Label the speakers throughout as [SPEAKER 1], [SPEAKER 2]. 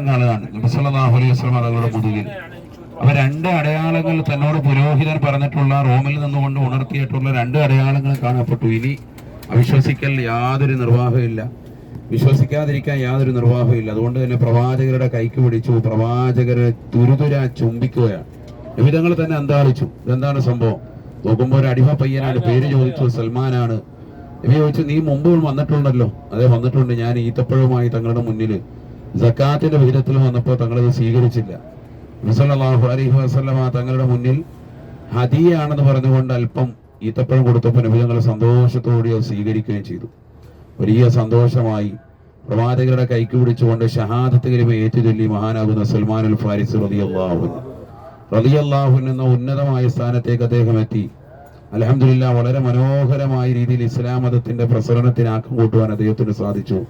[SPEAKER 1] അടയാളങ്ങളാണ് നബിസല്ലാഹു അലൈഹി വസ്ലം ആളുകളുടെ മുതുകിൽ അപ്പൊ രണ്ട് അടയാളങ്ങൾ തന്നോട് പുരോഹിതൻ പറഞ്ഞിട്ടുള്ള റോമിൽ നിന്നുകൊണ്ട് ഉണർത്തിയിട്ടുള്ള രണ്ട് അടയാളങ്ങൾ കാണപ്പെട്ടു. ഇനി അവിശ്വസിക്കൽ യാതൊരു നിർവാഹമില്ല വിശ്വസിക്കാതിരിക്കാൻ യാതൊരു നിർവാഹമില്ല അതുകൊണ്ട് തന്നെ പ്രവാചകരുടെ കൈക്ക് പിടിച്ചു പ്രവാചകരെ തുരുതുര ചുംബിക്കുകയാണ്. വിവിധങ്ങൾ തന്നെ അന്താളിച്ചു. ഇതെന്താണ് സംഭവം? നോക്കുമ്പോൾ ഒരു അടിമ പയ്യനാണ് പേര് ചോദിച്ചു സൽമാനാണ്. ഇവ ചോദിച്ചു നീ മുമ്പ് വന്നിട്ടുണ്ടല്ലോ. അതെ വന്നിട്ടുണ്ട്. ഞാൻ ഈത്തപ്പഴവുമായി തങ്ങളുടെ മുന്നിൽ ജക്കാത്തിന്റെ വിഹിതത്തിൽ വന്നപ്പോൾ തങ്ങളത് സ്വീകരിച്ചില്ല. നബിസല്ലാഹു അലൈഹി വസ്ലമ തങ്ങളുടെ മുന്നിൽ ഹദിയാണെന്ന് പറഞ്ഞുകൊണ്ട് അല്പം ഈത്തപ്പഴം കൊടുത്തപ്പോൾ നബി തങ്ങൾ സന്തോഷത്തോടെ അത് സ്വീകരിക്കുകയും ചെയ്തു. വലിയ സന്തോഷമായി. പ്രവാചകരുടെ കൈക്ക് പിടിച്ചുകൊണ്ട് ഷഹാദത്ത് കരിമ ഏറ്റുചൊല്ലി മഹാനാകുന്ന സൽമാൻ അൽ ഫാരിസ് റളിയല്ലാഹു റളിയല്ലാഹു എന്ന ഉന്നതമായ സ്ഥാനത്തേക്ക് അദ്ദേഹം എത്തി. അലഹമില്ല വളരെ മനോഹരമായ രീതിയിൽ ഇസ്ലാം മതത്തിന്റെ പ്രസരണത്തിന് ആക്കം കൂട്ടുവാൻ അദ്ദേഹത്തിന് സാധിച്ചു.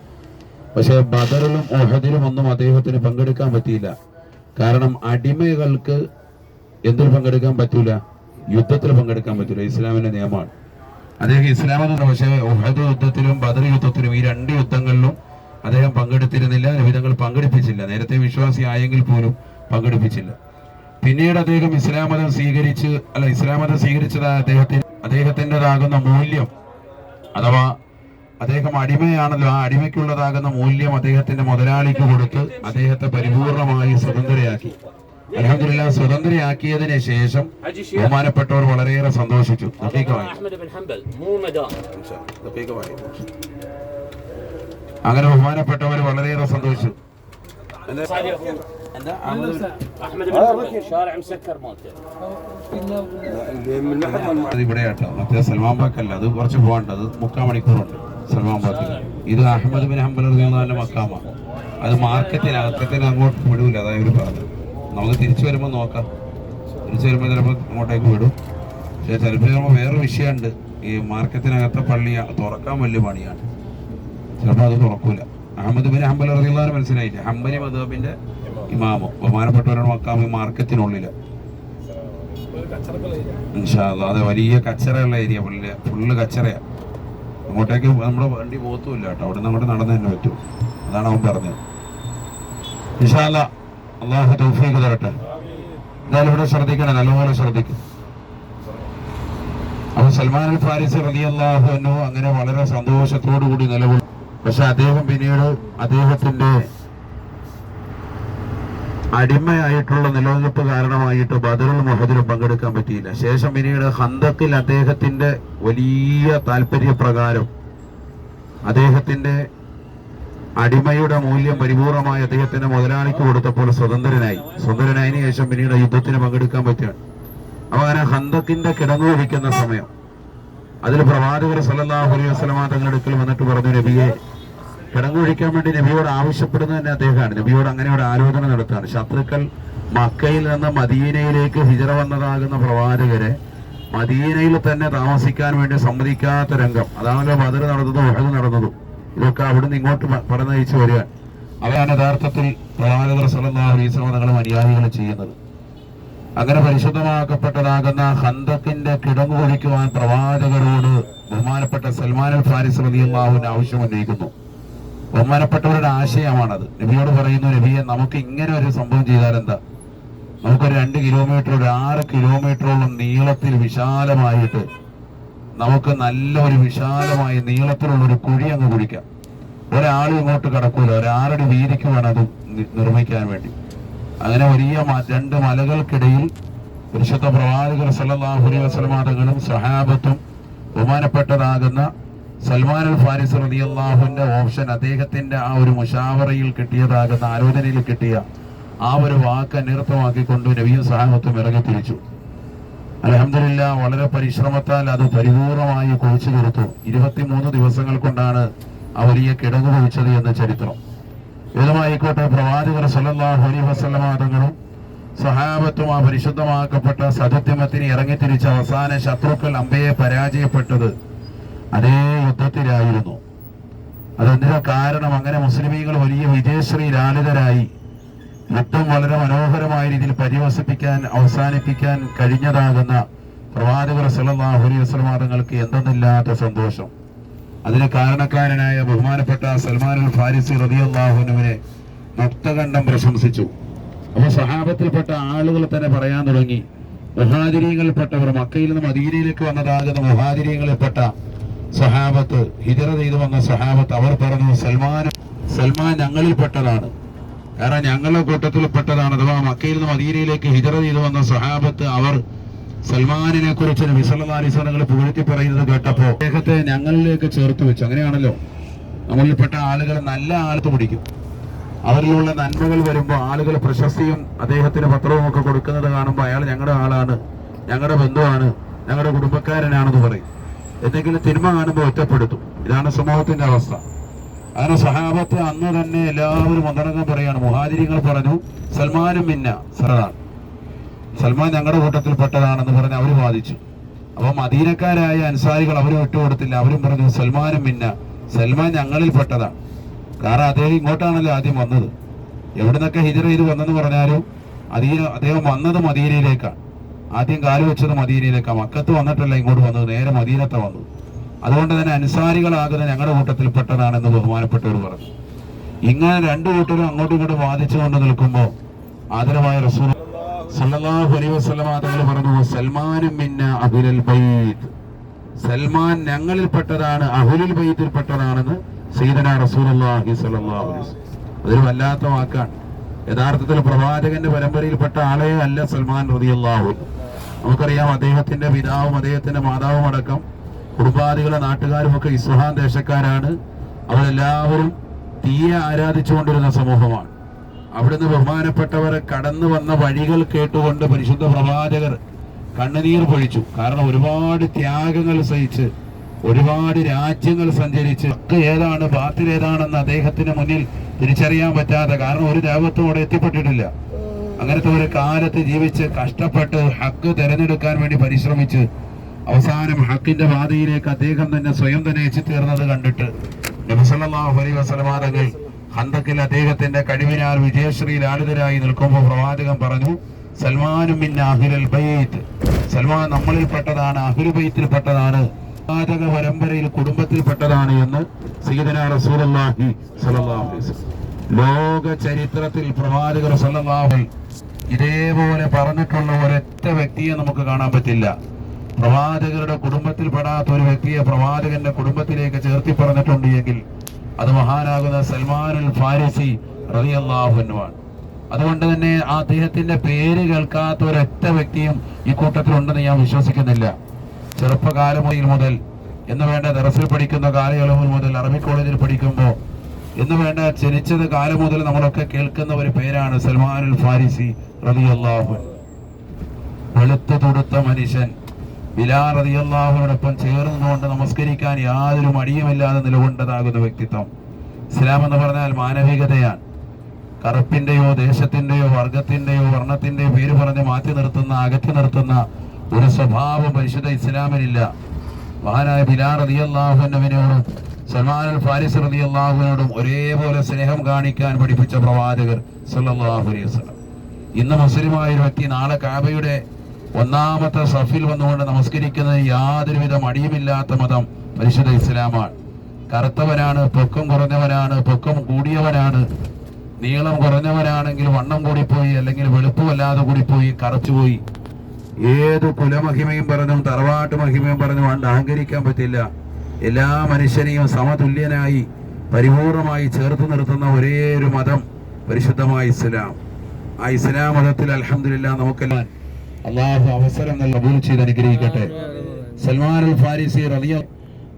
[SPEAKER 1] പക്ഷേ ബദറിലും ഒഹദിലും ഒന്നും അദ്ദേഹത്തിന് പങ്കെടുക്കാൻ പറ്റിയില്ല. കാരണം അടിമകൾക്ക് എന്തിൽ പങ്കെടുക്കാൻ പറ്റൂല? യുദ്ധത്തിൽ പങ്കെടുക്കാൻ പറ്റൂല. ഇസ്ലാമിന്റെ നിയമമാണ്. അദ്ദേഹം ഇസ്ലാമെന്ന് പക്ഷേ ഒഹദ് യുദ്ധത്തിലും ബദർ യുദ്ധത്തിലും ഈ രണ്ട് യുദ്ധങ്ങളിലും അദ്ദേഹം പങ്കെടുത്തിരുന്നില്ല. വിധങ്ങൾ പങ്കെടുപ്പിച്ചില്ല. നേരത്തെ വിശ്വാസി ആയെങ്കിൽ പോലും പങ്കെടുപ്പിച്ചില്ല. പിന്നീട് അദ്ദേഹം ഇസ്ലാം മതം സ്വീകരിച്ച് അല്ല ഇസ്ലാം മതം സ്വീകരിച്ചത് അദ്ദേഹത്തിന് അദ്ദേഹത്തിന്റെതാകുന്ന മൂല്യം അഥവാ അദ്ദേഹം അടിമയാണല്ലോ. ആ അടിമയ്ക്കുള്ളതാകുന്ന മൂല്യം അദ്ദേഹത്തിന്റെ മുതലാളിക്ക് കൊടുത്ത് അദ്ദേഹത്തെ പരിപൂർണമായി സ്വതന്ത്രയാക്കി. അലഹമില്ല സ്വതന്ത്രയാക്കിയതിനു ശേഷം ബഹുമാനപ്പെട്ടവർ വളരെയേറെ സന്തോഷിച്ചു. അങ്ങനെ ബഹുമാനപ്പെട്ടവർ വളരെയേറെ സന്തോഷിച്ചു. ഇവിടെയാട്ടോ. മറ്റേ സൽമാൻ ബാക്കല്ല. അത് കുറച്ച് പോകണ്ടത് മുക്കാൽ മണിക്കൂറുണ്ട്. സൽമാൻ പറഞ്ഞു ഇത് അഹമ്മദ് ബിൻ ഹംബൽ റളിയല്ലാഹുവിന്റെ മക്കാമാണ് അത് മാർക്കറ്റിന് അകത്തിന് അങ്ങോട്ട് വിടൂല അതായത് ഒരു പറഞ്ഞു നമുക്ക് തിരിച്ചു വരുമ്പോൾ നോക്കാം. തിരിച്ചു വരുമ്പോൾ ചിലപ്പോൾ അങ്ങോട്ടേക്ക് വിടും. പക്ഷേ ചിലപ്പോൾ ചിലപ്പോൾ വേറെ വിഷയമുണ്ട്. ഈ മാർക്കറ്റിനകത്തെ പള്ളി തുറക്കാൻ വലിയ പണിയാണ്. ചിലപ്പോൾ അത് തുറക്കൂല. അഹമ്മദ് ബിൻ ഹംബൽ റളിയല്ലാഹു മനസ്സിലായില്ല? ഹംബലി മദബിന്റെ ഇമാമോ. ബഹുമാനപ്പെട്ടവരുടെ മക്കാമ ഈ മാർക്കറ്റിനുള്ളിൽ. അല്ലാ. വലിയ കച്ചറയുള്ള ഏരിയ പുള്ളി ഫുള്ള് കച്ചറയാ. അങ്ങോട്ടേക്ക് നമ്മുടെ വണ്ടി പോകത്തുമില്ല കേട്ടോ. അവിടെ നിന്ന് അങ്ങോട്ട് നടന്നു തന്നെ പറ്റും. അതാണ് അവൻ പറഞ്ഞത്. വിശാല അള്ളാഹു തൗഫീഖ് തരട്ടെ. എന്തായാലും ഇവിടെ ശ്രദ്ധിക്കണം നല്ലപോലെ ശ്രദ്ധിക്കും. അപ്പൊ സൽമാൻ അൽ ഫാരിസ് റളിയല്ലാഹു അൻഹു അങ്ങനെ വളരെ സന്തോഷത്തോടു കൂടി നിലകൊള്ളു. പക്ഷെ അദ്ദേഹം പിന്നീട് അദ്ദേഹത്തിന്റെ അടിമയായിട്ടുള്ള നിലനിൽപ്പ് കാരണമായിട്ട് ബദറുൽ മുഹദിലും പങ്കെടുക്കാൻ പറ്റിയില്ല. ശേഷം പിന്നീട് ഹന്തക്കിൽ അദ്ദേഹത്തിന്റെ വലിയ താല്പര്യപ്രകാരം അദ്ദേഹത്തിന്റെ അടിമയുടെ മൂല്യം പരിപൂർണമായി അദ്ദേഹത്തിന്റെ മുതലാളിക്ക് കൊടുത്തപ്പോൾ സ്വതന്ത്രനായി. സ്വതന്ത്രനായതിനു ശേഷം പിന്നീട് യുദ്ധത്തിന് പങ്കെടുക്കാൻ പറ്റുകയാണ്. അപ്പൊ അങ്ങനെ ഹന്തക്കിന്റെ കിടങ്ങു വഹിക്കുന്ന സമയം. അതിൽ പ്രവാചകർ സല്ലല്ലാഹു അലൈഹി വസ്ലമാ തങ്ങളുടെ അടുക്കൽ വന്നിട്ട് പറഞ്ഞു നബിയെ കിടങ്ങൊഴിക്കാൻ വേണ്ടി നബിയോട് ആവശ്യപ്പെടുന്നത് തന്നെ അദ്ദേഹമാണ്. നബിയോട് അങ്ങനെ ഒരു ആലോചന നടത്തുകയാണ്. ശത്രുക്കൾ മക്കയിൽ നിന്ന് മദീനയിലേക്ക് ഹിജറ വന്നതാകുന്ന പ്രവാചകരെ മദീനയിൽ തന്നെ താമസിക്കാൻ വേണ്ടി സമ്മതിക്കാത്ത രംഗം. അതാണല്ലോ ബദർ നടന്നതും ഉഹദ് നടന്നതും. ഇതൊക്കെ അവിടുന്ന് ഇങ്ങോട്ട് പറഞ്ഞയച്ചു വരിക. അവരാണ് യഥാർത്ഥത്തിൽ പ്രവാചകർ അലൈഹി തങ്ങളും അനുയായികൾ ചെയ്യുന്നത്. അങ്ങനെ പരിശുദ്ധമാക്കപ്പെട്ടതാകുന്ന ഹന്തക്കിന്റെ കിടങ്ങു കുഴിക്കുവാൻ പ്രവാചകരോട് ബഹുമാനപ്പെട്ട സൽമാൻ അൽ ഫാരിസ് റളിയല്ലാഹുവിന് ആവശ്യം ഉന്നയിക്കുന്നു. ബഹുമാനപ്പെട്ടവരുടെ ആശയമാണത്. നബിയോട് പറയുന്നു നബിയെ നമുക്ക് ഇങ്ങനെ ഒരു സംഭവം ചെയ്താൽ എന്താ? നമുക്കൊരു രണ്ട് കിലോമീറ്റർ ഒരു ആറ് കിലോമീറ്ററോളം നീളത്തിൽ വിശാലമായിട്ട് നമുക്ക് നല്ല ഒരു വിശാലമായ നീളത്തിലുള്ള ഒരു കുഴി അങ്ങ് കുഴിക്കാം. ഒരാളും ഇങ്ങോട്ട് കടക്കൂല. ഒരാറടി വീതിക്ക് വേണം അത് നിർമ്മിക്കാൻ വേണ്ടി. അങ്ങനെ വലിയ രണ്ട് മലകൾക്കിടയിൽ പരിശുദ്ധ പ്രവാചകർ സല്ലാഹുലി തങ്ങളും സഹാബത്തും ബഹുമാനപ്പെട്ടതാകുന്ന സൽമാൻ അൽ ഫാരിസ് റളിയല്ലാഹുവിന്റെ ഓപ്ഷൻ അദ്ദേഹത്തിന്റെ ആ ഒരു മുഷാവറയിൽ കിട്ടിയതാകുന്ന ആലോചനയിൽ കിട്ടിയ ആ ഒരു വാക്ക് അന്വർത്ഥമാക്കിക്കൊണ്ട് നബിയും സഹാബത്തും ഇറങ്ങി തിരിച്ചു. അലഹമില്ല വളരെ പരിശ്രമത്താൽ അത് പരിപൂർണമായി കുഴിച്ചു കൊടുത്തു ഇരുപത്തിമൂന്ന് ദിവസങ്ങൾ കൊണ്ടാണ് ആ വലിയ കിടങ്ങു കുഴിച്ചത് എന്ന ചരിത്രം. ഏതുമായിക്കോട്ടെ പ്രവാചകർ സല്ലല്ലാഹു അലൈഹി വസല്ലമ തങ്ങളും സഹാബത്തും ആ പരിശുദ്ധമാക്കപ്പെട്ട സത്യത്തിമത്തിന് ഇറങ്ങിത്തിരിച്ച അവസാന ശത്രുക്കൾ അമ്പയെ പരാജയപ്പെട്ടത് അതേ യുദ്ധത്തിലായിരുന്നു. അതെന്തിനാ കാരണം? അങ്ങനെ മുസ്ലിമീങ്ങൾ വലിയ വിജയശ്രീ ലാളിതരായി യുദ്ധം വളരെ മനോഹരമായ രീതിയിൽ പരിവസിപ്പിക്കാൻ അവസാനിപ്പിക്കാൻ കഴിഞ്ഞതാകുന്ന പ്രവാചകർ സലഹുലി അലൈഹി തങ്ങൾക്ക് എന്തെന്നില്ലാത്ത സന്തോഷം. അതിന് കാരണക്കാരനായ ബഹുമാനപ്പെട്ട സൽമാൻ അൽ ഫാരിസി റളിയല്ലാഹുവിനെ മുക്തകണ്ഠം പ്രശംസിച്ചു. അപ്പൊ സഹാബത്തിൽപ്പെട്ട ആളുകൾ തന്നെ പറയാൻ തുടങ്ങി. മുഹാദിരീങ്ങളിൽപ്പെട്ടവർ മക്കയിൽ നിന്ന് മദീനയിലേക്ക് വന്നതാകുന്ന മുഹാദിരീങ്ങളിൽപ്പെട്ട സഹാബത്ത് ഹിജറ ചെയ്തു വന്ന സഹാബത്ത് അവർ പറഞ്ഞു സൽമാൻ സൽമാൻ ഞങ്ങളിൽപ്പെട്ടതാണ്. കാരണം ഞങ്ങളുടെ കൂട്ടത്തിൽപ്പെട്ടതാണ് അഥവാ മക്കയിൽ നിന്ന് മദീനയിലേക്ക് ഹിജറ ചെയ്തു വന്ന സഹാബത്ത് അവർ സൽമാനിനെ കുറിച്ച് വിസലാലിസ്വനങ്ങൾ പുകഴ്ത്തി പറയുന്നത് കേട്ടപ്പോൾ അദ്ദേഹത്തെ ഞങ്ങളിലേക്ക് ചേർത്ത് വെച്ചു. അങ്ങനെയാണല്ലോ. നമ്മളിൽപ്പെട്ട ആളുകൾ നല്ല ആളത്ത് പിടിക്കും. അവരിലുള്ള നന്മകൾ വരുമ്പോൾ ആളുകൾ പ്രശസ്തിയും അദ്ദേഹത്തിന് പത്രവും ഒക്കെ കൊടുക്കുന്നത് കാണുമ്പോൾ അയാൾ ഞങ്ങളുടെ ആളാണ് ഞങ്ങളുടെ ബന്ധുവാണ് ഞങ്ങളുടെ കുടുംബക്കാരനാണെന്ന് പറയും. എന്തെങ്കിലും തിന്മ കാണുമ്പോൾ ഒറ്റപ്പെടുത്തും. ഇതാണ് സമൂഹത്തിന്റെ അവസ്ഥ. അങ്ങനെ സഹാബത്ത് അന്ന് തന്നെ എല്ലാവരും ഒന്നടങ്കം പറയാണ് മുഹാദിരികൾ പറഞ്ഞു സൽമാനും മിന്ന സറദാണ് സൽമാൻ ഞങ്ങളുടെ കൂട്ടത്തിൽപ്പെട്ടതാണെന്ന് പറഞ്ഞ് അവർ വാദിച്ചു. അപ്പം അധീനക്കാരായ അൻസാരികൾ അവർ വിട്ടുകൊടുത്തില്ല അവരും പറഞ്ഞു സൽമാനും മിന്ന സൽമാൻ ഞങ്ങളിൽ പെട്ടതാണ്. കാരണം അദ്ദേഹം ഇങ്ങോട്ടാണല്ലോ ആദ്യം വന്നത്. എവിടുന്നൊക്കെ ഹിജറ ചെയ്ത് വന്നെന്ന് പറഞ്ഞാലും അധീന അദ്ദേഹം വന്നത് മദീനയിലേക്കാണ്. ആദ്യം കാൽ വെച്ചത് മദീനയിലേക്ക്. മക്കത്ത് വന്നിട്ടല്ല ഇങ്ങോട്ട് വന്നത് നേരെ മദീനത്തെ വന്നു അതുകൊണ്ട് തന്നെ അനുസാരികളാകുന്ന ഞങ്ങളുടെ കൂട്ടത്തിൽപ്പെട്ടതാണെന്ന് ബഹുമാനപ്പെട്ടവർ പറഞ്ഞു. ഇങ്ങനെ രണ്ടു കൂട്ടരും അങ്ങോട്ടും ഇങ്ങോട്ടും വാദിച്ചുകൊണ്ട് നിൽക്കുമ്പോൾ ആദരമായ റസൂൽ സല്ലല്ലാഹു അലൈഹി വസല്ലമ തങ്ങൾ പറഞ്ഞു സൽമാനും മിന്ന അഹുലൽ ബൈത്ത്. സൽമാൻ ഞങ്ങളിൽപ്പെട്ടതാണ് അഹുലുൽ ബൈത്തിൽപ്പെട്ടതാണെന്ന് സീദന റസൂലുള്ളാഹി സല്ലല്ലാഹു അലൈഹി അതൊരു വല്ലാത്ത വാക്കാണ്. യഥാർത്ഥത്തിൽ പ്രവാചകന്റെ പരമ്പരയിൽപ്പെട്ട ആളെ അല്ല സൽമാൻ റളിയല്ലാഹു. നമുക്കറിയാം അദ്ദേഹത്തിന്റെ പിതാവും അദ്ദേഹത്തിന്റെ മാതാവും അടക്കം കുടുംബാദികളെ നാട്ടുകാരും ഒക്കെ ഇസ്ഹാൻ ദേശക്കാരാണ്. അവരെല്ലാവരും തീയെ ആരാധിച്ചുകൊണ്ടിരുന്ന സമൂഹമാണ്. അവിടുന്ന് ബഹുമാനപ്പെട്ടവരെ കടന്നു വന്ന വഴികൾ കേട്ടുകൊണ്ട് പരിശുദ്ധ പ്രവാചകർ കണ്ണുനീർ പൊഴിച്ചു. കാരണം ഒരുപാട് ത്യാഗങ്ങൾ സഹിച്ച് ഒരുപാട് രാജ്യങ്ങൾ സഞ്ചരിച്ച് ഒക്കെ ഏതാണ് ബാത്തിൽ ഏതാണെന്ന് അദ്ദേഹത്തിന് മുന്നിൽ തിരിച്ചറിയാൻ പറ്റാതെ കാരണം ഒരു അവിടെ എത്തിപ്പെട്ടിട്ടില്ല. അങ്ങനത്തെ ഒരു കാലത്ത് ജീവിച്ച് കഷ്ടപ്പെട്ട് ഹക്ക് തിരഞ്ഞെടുക്കാൻ വേണ്ടി പരിശ്രമിച്ച് അവസാനം ഹക്കിന്റെ പാതയിലേക്ക് അദ്ദേഹം തന്നെ സ്വയം തന്നെ എത്തിത്തീർന്നത് കണ്ടിട്ട് നബിസല്ലാഹു വസല്ലമ തങ്ങൾ ഹന്തക്കിൽ അദ്ദേഹത്തിന്റെ കഴിവിനാൽ വിജയശ്രീ ലാളിതരായി നിൽക്കുമ്പോൾ പ്രവാചകൻ പറഞ്ഞു സൽമാനും സൽമാൻ നമ്മളിൽപ്പെട്ടതാണ് അഹിലു ബൈത്തിൽപ്പെട്ടതാണ് പ്രവാചക പരമ്പരയിൽ കുടുംബത്തിൽപ്പെട്ടതാണ് എന്ന് സീതന റസൂലുള്ളാഹി സലഹ് ലോക ചരിത്രത്തിൽ പ്രവാചകർ സല്ലല്ലാഹു ഇതേപോലെ പറഞ്ഞിട്ടുള്ള ഒരൊറ്റ വ്യക്തിയെ നമുക്ക് കാണാൻ പറ്റില്ല. പ്രവാചകരുടെ കുടുംബത്തിൽ പെടാത്ത ഒരു വ്യക്തിയെ പ്രവാചകന്റെ കുടുംബത്തിലേക്ക് ചേർത്തി പറഞ്ഞിട്ടുണ്ട് എങ്കിൽ അത് മഹാനാകുന്ന സൽമാനുൽ ഫാരിസി റളിയല്ലാഹുവിനുമാണ് അതുകൊണ്ട് തന്നെ അദ്ദേഹത്തിന്റെ പേര് കേൾക്കാത്ത ഒരൊറ്റ വ്യക്തിയും ഈ കൂട്ടത്തിലുണ്ടെന്ന് ഞാൻ വിശ്വസിക്കുന്നില്ല. ചെറുപ്പകാലം മുതൽ എന്ന് വേണ്ട ദറസിൽ പഠിക്കുന്ന കാലയളവ് മുതൽ അറബി കോളേജിൽ പഠിക്കുമ്പോൾ എന്ന് വേണ്ട ജനിച്ചത് കാലം മുതൽ നമ്മളൊക്കെ കേൾക്കുന്ന ഒരു പേരാണ് സൽമാൻ അൽ ഫാരിസി റളിയല്ലാഹു വെളുത്തു തുടുത്ത മനുഷ്യൻ. ബിലാ റളിയല്ലാഹുവിനോടൊപ്പം ചേർന്നുകൊണ്ട് നമസ്കരിക്കാൻ യാതൊരു മടിയുമില്ലാതെ നിലകൊണ്ടതാകുന്ന വ്യക്തിത്വം. ഇസ്ലാം എന്ന് പറഞ്ഞാൽ മാനവികതയാണ്. കറുപ്പിന്റെയോ ദേശത്തിന്റെയോ വർഗത്തിന്റെയോ വർണത്തിന്റെയോ പേര് പറഞ്ഞ് മാറ്റി നിർത്തുന്ന അകറ്റി നിർത്തുന്ന ഒരു സ്വഭാവം പരിശുദ്ധ ഇസ്ലാമിനില്ല. മഹാനായ ബിലാ റളിയല്ലാഹുവിനോടും സൽമാൻ ഫാരിസ് ഫാരിസ് അള്ളാഹുവിനോടും ഒരേപോലെ സ്നേഹം കാണിക്കാൻ പഠിപ്പിച്ച പ്രവാചകർ സല്ലാഹു അലൈഹി വസല്ലം. ഇന്ന് മുസ്ലിമായ ഒരു വ്യക്തി നാളെ കാബയുടെ ഒന്നാമത്തെ സഫിൽ വന്നുകൊണ്ട് നമസ്കരിക്കുന്നതിന് യാതൊരുവിധ മടിയുമില്ലാത്ത മതം പരിശുദ്ധ ഇസ്ലാമാണ്. കറുത്തവനാണ് പൊക്കം കുറഞ്ഞവനാണ് പൊക്കം കൂടിയവനാണ് നീളം കുറഞ്ഞവനാണെങ്കിൽ വണ്ണം കൂടിപ്പോയി അല്ലെങ്കിൽ വെളുപ്പമല്ലാതെ കൂടിപ്പോയി കറച്ചുപോയി ഏത് കുലമഹിമയും പറഞ്ഞും തറവാട്ട് മഹിമയും പറഞ്ഞും അഹങ്കരിക്കാൻ പറ്റില്ല. എല്ലാ മനുഷ്യനെയും സമതുല്യനായി പരിപൂർണമായി ചേർത്ത് നിർത്തുന്ന ഒരേ ഒരു മതം പരിശുദ്ധമായ ഇസ്ലാം. ആ ഇസ്ലാം മതത്തിൽ അലഹമില്ല നമുക്കെല്ലാം അള്ളാഹു അവസരം കബൂൽ ചെയ്ത് അനുഗ്രഹിക്കട്ടെ. സൽമാൻ അൽ ഫാരിസി റളിയ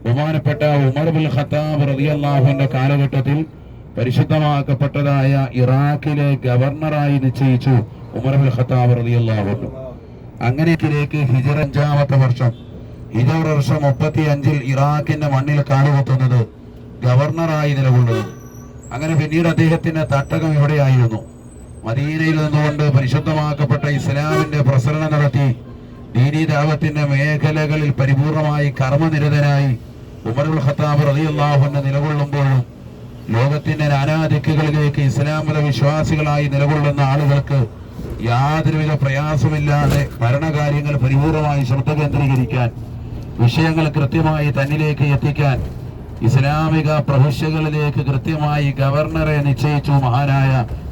[SPEAKER 1] ബഹുമാനപ്പെട്ട ഉമർ ബുൽ ഖത്താബ് റളിയല്ലാഹുവിന്റെ കാലഘട്ടത്തിൽ പരിശുദ്ധമാക്കപ്പെട്ടതായ ഇറാഖിലെ ഗവർണറായി നിശ്ചയിച്ചു ഉമർ ബുൽ ഖത്താബ് റളിയല്ലാഹു അള്ളാഹു അങ്ങനെയൊക്കെ ഹിജറ അഞ്ചാമത്തെ വർഷം. ഹിജറ വർഷം മുപ്പത്തി അഞ്ചിൽ ഇറാഖിന്റെ മണ്ണിൽ കാലുകുത്തുന്നത് ഗവർണറായി നിലകൊള്ളുന്നു. അങ്ങനെ പിന്നീട് അദ്ദേഹത്തിന്റെ തട്ടകം ഇവിടെയായിരുന്നു. മദീനയിൽ നിന്നുകൊണ്ട് പരിശുദ്ധമാക്കപ്പെട്ട ഇസ്ലാമിന്റെ പ്രസരണം നടത്തി ദീനി ദാവത്തിന്റെ മേഖലകളിൽ പരിപൂർണമായി കർമ്മനിരതനായി ഉമറുൽ ഖത്താബ് റളിയല്ലാഹുവിന് നിലകൊള്ളുമ്പോഴും ലോകത്തിന്റെ നാനാദിക്കുകളിലേക്ക് ഇസ്ലാം മത വിശ്വാസികളായി നിലകൊള്ളുന്ന ആളുകൾക്ക് യാതൊരുവിധ പ്രയാസമില്ലാതെ ഭരണകാര്യങ്ങൾ പരിപൂർണമായി ശ്രദ്ധ കേന്ദ്രീകരിക്കാൻ വിഷയങ്ങൾ കൃത്യമായി തന്നിലേക്ക് എത്തിക്കാൻ ഇസ്ലാമിക പ്രവിശ്യകളിലേക്ക് കൃത്യമായി ഗവർണറെ നിശ്ചയിച്ചു മഹാനായ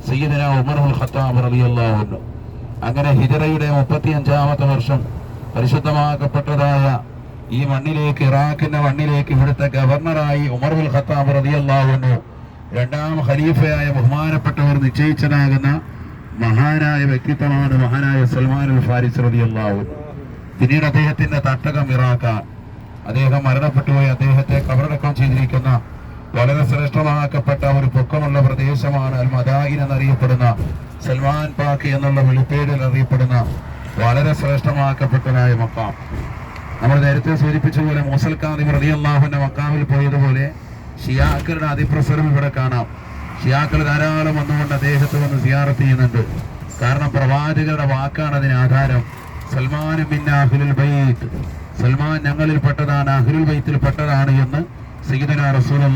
[SPEAKER 1] സയ്യിദന ഉമറുൽ ഖത്താബ് റളിയല്ലാഹു അൻഹു. അങ്ങനെ ഹിജറയുടെ മുപ്പത്തിയഞ്ചാമത്തെ വർഷം പരിശുദ്ധമാക്കപ്പെട്ടതായ ഈ മണ്ണിലേക്ക് ഇറാഖിന്റെ മണ്ണിലേക്ക് ഇവിടുത്തെ ഗവർണറായി ഉമറുൽ ഖത്താബ് റളിയല്ലാഹു അൻഹു രണ്ടാം ഖലീഫയായ ബഹുമാനപ്പെട്ടവർ നിശ്ചയിച്ചതാകുന്ന മഹാനായ വ്യക്തിത്വമാണ് മഹാനായ സൽമാൻ അൽ ഫാരിസ് റളിയല്ലാഹു അൻഹു. പിന്നീട് അദ്ദേഹത്തിന്റെ തട്ടകം ഇറാഖാൻ അദ്ദേഹം മരണപ്പെട്ടുപോയി. അദ്ദേഹത്തെ കബറടക്കം ചെയ്തിരിക്കുന്ന വളരെ ശ്രേഷ്ഠമാക്കപ്പെട്ട ഒരു പൊക്കമുള്ള പ്രദേശമാണ് അൽ മദായിൻ എന്നറിയപ്പെടുന്ന സൽമാൻ പാക്ക് എന്നുള്ള വിളിപ്പേരിൽ അറിയപ്പെടുന്ന വളരെ ശ്രേഷ്ഠമാക്കപ്പെട്ടതായ മക്കാം. നമ്മൾ നേരത്തെ സൂചിപ്പിച്ചതുപോലെ മൂസൽ കാദിം റളിയല്ലാഹുവിന്റെ മക്കാമിൽ പോയതുപോലെ ഷിയാക്കളുടെ അതിപ്രസരം ഇവിടെ കാണാം. ഷിയാക്കൾ ധാരാളം വന്നുകൊണ്ട് അദ്ദേഹത്തെ വന്ന് സിയാറത്ത് ചെയ്യുന്നുണ്ട്. കാരണം പ്രവാചകരുടെ വാക്കാണ് അതിന് ആധാരം. സൽമാൻ ബിൻ ബൈത്ത്. സൽമാൻ ഞങ്ങളിൽ പെട്ടതാണ് അഹ്ലുൽ ബൈത്തിൽ പെട്ടതാണ് എന്ന് സീതന വസല്ലം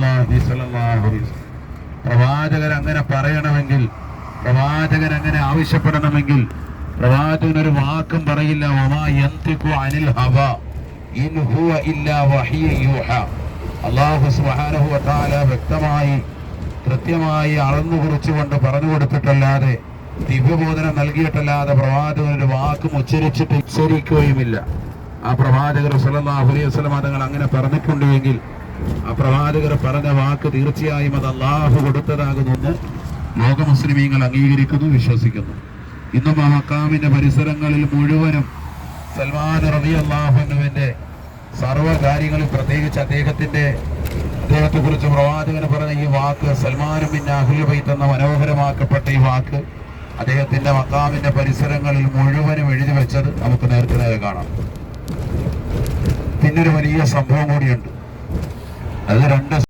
[SPEAKER 1] പ്രവാചകർ അങ്ങനെ പറയണമെങ്കിൽ പ്രവാചകൻ അങ്ങനെ ആവശ്യപ്പെടണമെങ്കിൽ പ്രവാചകൻ ഒരു വാക്കും പറയില്ല അനിൽ ഹവ ഹുവ തആല വ്യക്തമായി കൃത്യമായി അളന്നു കുറിച്ചുകൊണ്ട് പറഞ്ഞു കൊടുത്തിട്ടല്ലാതെ ദിവ്യബോധനം നൽകിയിട്ടല്ലാതെ പ്രവാചകൻ ഒരു വാക്കും ഉച്ചരിച്ചിട്ട് ഉച്ചരിക്കുകയുമില്ല. ആ പ്രവാചകർ സല്ലല്ലാഹു അലൈഹി തങ്ങൾ അങ്ങനെ പറഞ്ഞിട്ടുണ്ടെങ്കിൽ ആ പ്രവാചകർ പറഞ്ഞ വാക്ക് തീർച്ചയായും അത് അള്ളാഹു കൊടുത്തതാകുമെന്ന് ലോക മുസ്ലിമീങ്ങൾ അംഗീകരിക്കുന്നു വിശ്വസിക്കുന്നു. ഇന്നും ആ മക്കാമിന്റെ പരിസരങ്ങളിൽ മുഴുവനും സൽമാൻ റബി അള്ളാഹുവിന്റെ സർവകാര്യങ്ങളിൽ പ്രത്യേകിച്ച് അദ്ദേഹത്തിന്റെ അദ്ദേഹത്തെ കുറിച്ച് പ്രവാചകന് പറഞ്ഞ ഈ വാക്ക് സൽമാനും പിന്നെ അഹുൽ എന്ന മനോഹരമാക്കപ്പെട്ട ഈ വാക്ക് അദ്ദേഹത്തിന്റെ മക്കാമിന്റെ പരിസരങ്ങളിൽ മുഴുവനും എഴുതി വെച്ചത് നമുക്ക് നേരത്തെ നേരെ കാണാം. പിന്നൊരു വലിയ സംഭവം കൂടിയുണ്ട്. അത് രണ്ട്